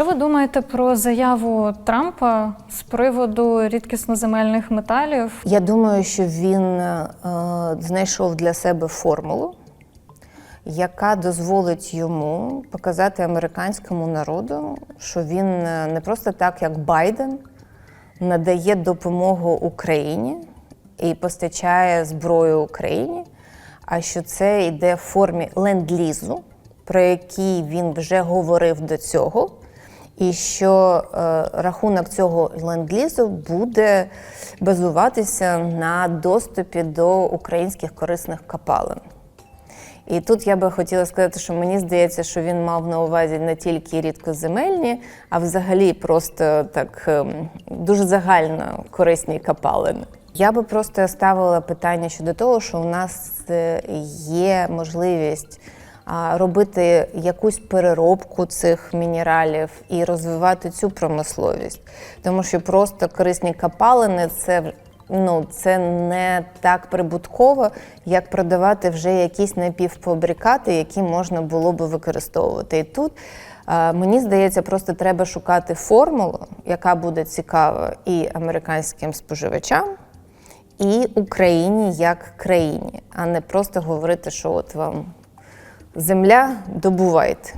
Що ви думаєте про заяву Трампа з приводу рідкісноземельних металів? Я думаю, що він е, знайшов для себе формулу, яка дозволить йому показати американському народу, що він е, не просто так, як Байден, надає допомогу Україні і постачає зброю Україні, а що це йде в формі ленд-лізу, про який він вже говорив до цього. І що е, рахунок цього ленд-лізу буде базуватися на доступі до українських корисних копалин. І тут я би хотіла сказати, що мені здається, що він мав на увазі не тільки рідкоземельні, а взагалі просто так ем, дуже загально корисні копалини. Я би просто ставила питання щодо того, що у нас е, є можливість робити якусь переробку цих мінералів і розвивати цю промисловість, тому що просто корисні копалини це ну, це не так прибутково, як продавати вже якісь напівфабрикати, які можна було би використовувати. І тут мені здається, просто треба шукати формулу, яка буде цікава і американським споживачам, і Україні як країні, а не просто говорити, що от вам земля добувайте.